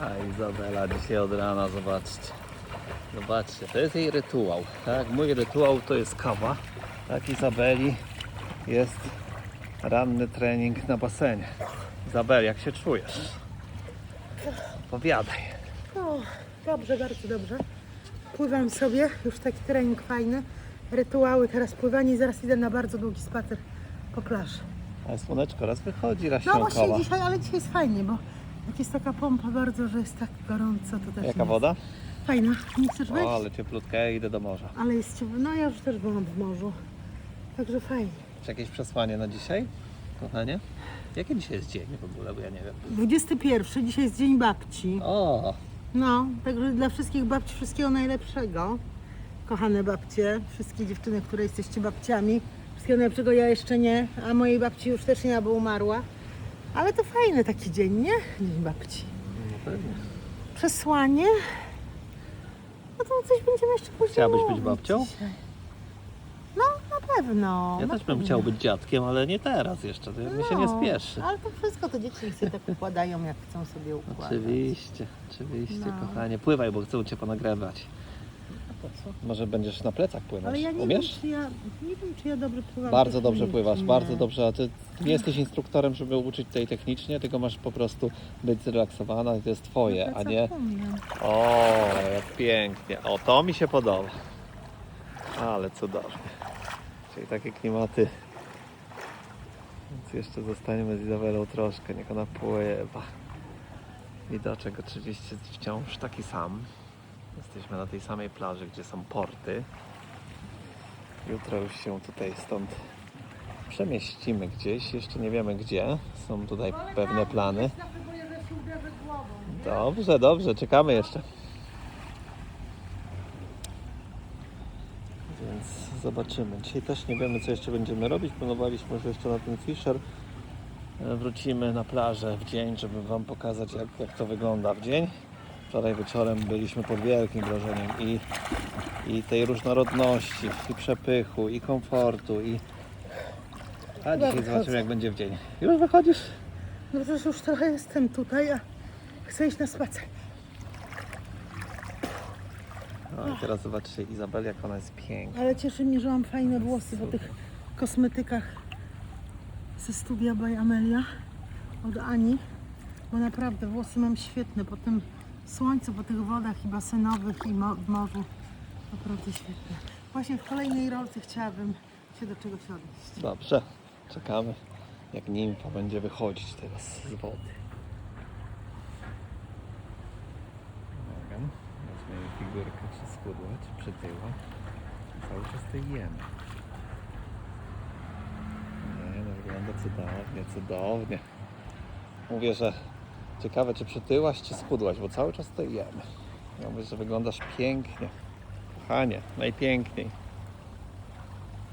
A Izabela dzisiaj od rana, zobaczcie. Zobaczcie, to jest jej rytuał. Tak, mój rytuał to jest kawa. Tak, Izabeli jest ranny trening na basenie. Izabel, jak się czujesz? Powiadaj. No, dobrze, bardzo dobrze. Pływam sobie, już taki trening fajny. Rytuały, teraz pływanie i zaraz idę na bardzo długi spacer po plaży. Ale słoneczko raz wychodzi, raz No właśnie dzisiaj, ale dzisiaj jest fajnie, bo jak jest taka pompa bardzo, że jest tak gorąco, to też Jaka jest. woda? Fajna, nie chcesz wejść? O, ale cieplutka, ja idę do morza. Ale jest ciepło, no ja już też byłam w morzu. Także fajnie. Czy jakieś przesłanie na dzisiaj, kochanie? Jaki dzisiaj jest dzień w ogóle, bo ja nie wiem. 21, dzisiaj jest Dzień Babci. O, No, także dla wszystkich babci wszystkiego najlepszego. Kochane babcie, wszystkie dziewczyny, które jesteście babciami. Wszystkiego najlepszego ja jeszcze nie, a mojej babci już też nie, bo umarła. Ale to fajny taki dzień, nie? Dzień babci. no pewnie. Przesłanie. No to coś będziemy jeszcze później Chciałabyś być mówić babcią? dzisiaj. No, na pewno. Ja na też bym pewno. chciał być dziadkiem, ale nie teraz jeszcze, to mi się nie No, spieszy. Ale to wszystko to dzieci niech sobie tak układają, jak chcą sobie układać. Oczywiście, oczywiście, No. kochanie. Pływaj, bo chcę Cię ponagrywać. Co? Może będziesz na plecach płynąć. Ale ja nie Umiesz? wiem, czy ja, nie wiem, czy ja dobrze pływam. Bardzo dobrze pływasz, bardzo dobrze. A ty, nie jesteś instruktorem, żeby uczyć tutaj technicznie, tylko masz po prostu być zrelaksowana i to jest twoje, a nie. O, jak pięknie. O, to mi się podoba. Ale cudownie. Czyli takie klimaty. Więc jeszcze zostaniemy z Izabelą troszkę, niech ona pływa. Widoczek oczywiście wciąż taki sam. Jesteśmy na tej samej plaży, gdzie są porty. Jutro już się tutaj stąd przemieścimy gdzieś. Jeszcze nie wiemy gdzie. Są tutaj pewne plany. Dobrze, dobrze, czekamy jeszcze. Więc zobaczymy. Dzisiaj też nie wiemy, co jeszcze będziemy robić. Planowaliśmy, że jeszcze na ten Fisher e, wrócimy na plażę w dzień, żeby Wam pokazać, jak, jak to wygląda w dzień. Wczoraj wieczorem byliśmy pod wielkim wrażeniem i, i tej różnorodności, i przepychu, i komfortu, i... A dzisiaj wychodzę. zobaczymy, jak będzie w dzień. Już wychodzisz? No przecież już trochę jestem tutaj, a chcę iść na spacer. No i teraz zobaczcie Izabel, jak ona jest piękna. Ale cieszy mnie, że mam fajne włosy po tych kosmetykach ze studia by Amelia od Ani. Bo naprawdę włosy mam świetne po tym słońcu, po tych wodach i basenowych i mo- w morzu. Naprawdę świetne. Właśnie w kolejnej rolce chciałabym się do czegoś odnieść. Dobrze, czekamy jak nimfa będzie wychodzić teraz z wody. Uwaga, weźmy jej figurkę, czy schudła, czy przytyła. Cały czas to jemy. Nie, no wygląda cudownie, cudownie. Mówię, że ciekawe, czy przytyłaś, czy schudłaś, bo cały czas to jemy. Ja mówię, że wyglądasz pięknie. Kochanie, najpiękniej.